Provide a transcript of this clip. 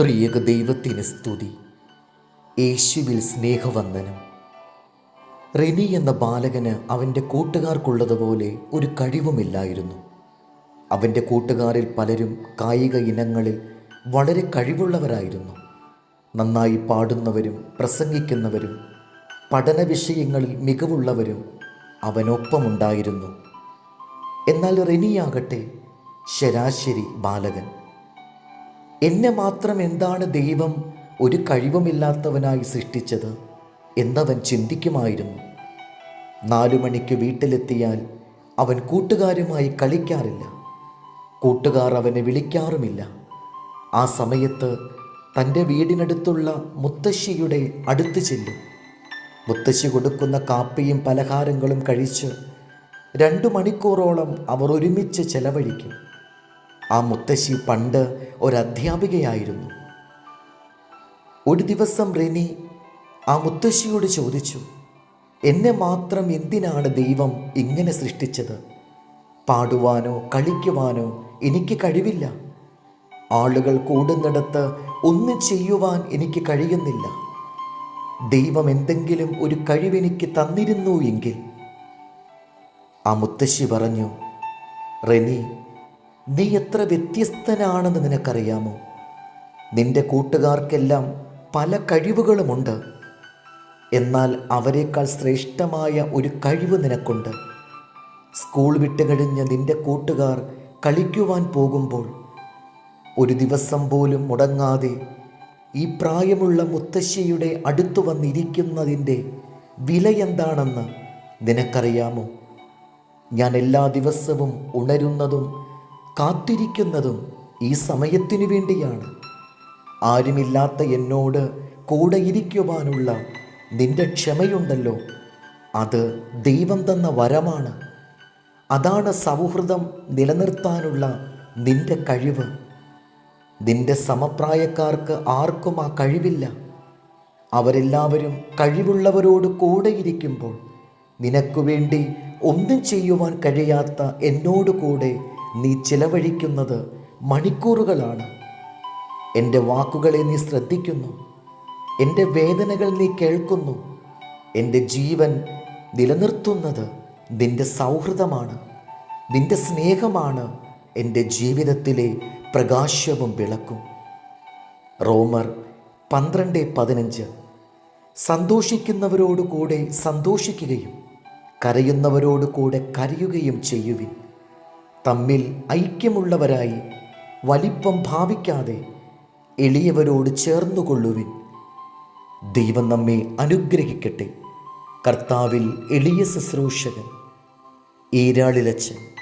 ത്രിയേക ദൈവത്തിന് സ്തുതി. യേശുവിൽ സ്നേഹവന്ദനം. റെനി എന്ന ബാലകന് അവന്റെ കൂട്ടുകാർക്കുള്ളതുപോലെ ഒരു കഴിവുമില്ലായിരുന്നു. അവന്റെ കൂട്ടുകാരിൽ പലരും കായിക ഇനങ്ങളിൽ വളരെ കഴിവുള്ളവരായിരുന്നു. നന്നായി പാടുന്നവരും പ്രസംഗിക്കുന്നവരും പഠന വിഷയങ്ങളിൽ മികവുള്ളവരും അവനൊപ്പമുണ്ടായിരുന്നു. എന്നാൽ റെനിയാകട്ടെ ശരാശരി ബാലകൻ. എന്നെ മാത്രം എന്താണ് ദൈവം ഒരു കഴിവുമില്ലാത്തവനായി സൃഷ്ടിച്ചത് എന്നവൻ ചിന്തിക്കുമായിരുന്നു. നാലു മണിക്ക് വീട്ടിലെത്തിയാൽ അവൻ കൂട്ടുകാരുമായി കളിക്കാറില്ല. കൂട്ടുകാർ അവനെ വിളിക്കാറുമില്ല. ആ സമയത്ത് തന്റെ വീടിനടുത്തുള്ള മുത്തശ്ശിയുടെ അടുത്ത് ചെല്ലും. മുത്തശ്ശി കൊടുക്കുന്ന കാപ്പിയും പലഹാരങ്ങളും കഴിച്ച് രണ്ടു മണിക്കൂറോളം അവർ ഒരുമിച്ച് ചെലവഴിക്കും. ആ മുത്തശ്ശി പണ്ട് ഒരധ്യാപികയായിരുന്നു. ഒരു ദിവസം റെനി ആ മുത്തശ്ശിയോട് ചോദിച്ചു എന്നെ മാത്രം എന്തിനാണ് ദൈവം ഇങ്ങനെ സൃഷ്ടിച്ചത്? പാടുവാനോ കളിക്കുവാനോ എനിക്ക് കഴിവില്ല. ആളുകൾ കൂടുന്നിടത്ത് ഒന്നും ചെയ്യുവാൻ എനിക്ക് കഴിയുന്നില്ല. ദൈവം എന്തെങ്കിലും ഒരു കഴിവെനിക്ക് തന്നിരുന്നു എങ്കിൽ. ആ മുത്തശ്ശി പറഞ്ഞു റെനി നീ എത്ര വ്യത്യസ്തനാണെന്ന് നിനക്കറിയാമോ? നിന്റെ കൂട്ടുകാർക്കെല്ലാം പല കഴിവുകളുമുണ്ട്. എന്നാൽ അവരെക്കാൾ ശ്രേഷ്ഠമായ ഒരു കഴിവ് നിനക്കുണ്ട്. സ്കൂൾ വിട്ടുകഴിഞ്ഞ് നിന്റെ കൂട്ടുകാർ കളിക്കുവാൻ പോകുമ്പോൾ ഒരു ദിവസം പോലും മുടങ്ങാതെ ഈ പ്രായമുള്ള മുത്തശ്ശിയുടെ അടുത്തു വന്നിരിക്കുന്നതിന്റെ വില എന്താണെന്ന് നിനക്കറിയാമോ? ഞാൻ എല്ലാ ദിവസവും ഉണരുന്നതും കാത്തിരിക്കുന്നതും ഈ സമയത്തിനു വേണ്ടിയാണ്. ആരുമില്ലാത്ത എന്നോട് കൂടെ ഇരിക്കുവാനുള്ള നിന്റെ ക്ഷമയുണ്ടല്ലോ. അത് ദൈവം തന്ന വരമാണ്. അതാണ് സൗഹൃദം നിലനിർത്താനുള്ള നിന്റെ കഴിവ്. നിന്റെ സമപ്രായക്കാർക്ക് ആർക്കും ആ കഴിവില്ല. അവരെല്ലാവരും കഴിവുള്ളവരോട് കൂടെ ഇരിക്കുമ്പോൾ നിനക്കു വേണ്ടി ഒന്നും ചെയ്യുവാൻ കഴിയാത്ത എന്നോട് കൂടെ നീ ചിലവഴിക്കുന്നത് മണിക്കൂറുകളാണ്. എന്റെ വാക്കുകളെ നീ ശ്രദ്ധിക്കുന്നു. എന്റെ വേദനകൾ നീ കേൾക്കുന്നു. എന്റെ ജീവൻ നിലനിർത്തുന്നത് നിന്റെ സൗഹൃദമാണ്. നിന്റെ സ്നേഹമാണ് എന്റെ ജീവിതത്തിലെ പ്രകാശവും വിളക്കും. റോമർ പന്ത്രണ്ട് പതിനഞ്ച്. സന്തോഷിക്കുന്നവരോടുകൂടെ സന്തോഷിക്കുകയും കരയുന്നവരോടുകൂടെ കരയുകയും ചെയ്യുവിൻ. തമ്മിൽ ഐക്യമുള്ളവരായി വലിപ്പം ഭാവിക്കാതെ എളിയവരോട് ചേർന്നുകൊള്ളുവിൻ. ദൈവം നമ്മെ അനുഗ്രഹിക്കട്ടെ. കർത്താവിൽ എളിയ ശുശ്രൂഷകൻ ഈരാളിലച്ചൻ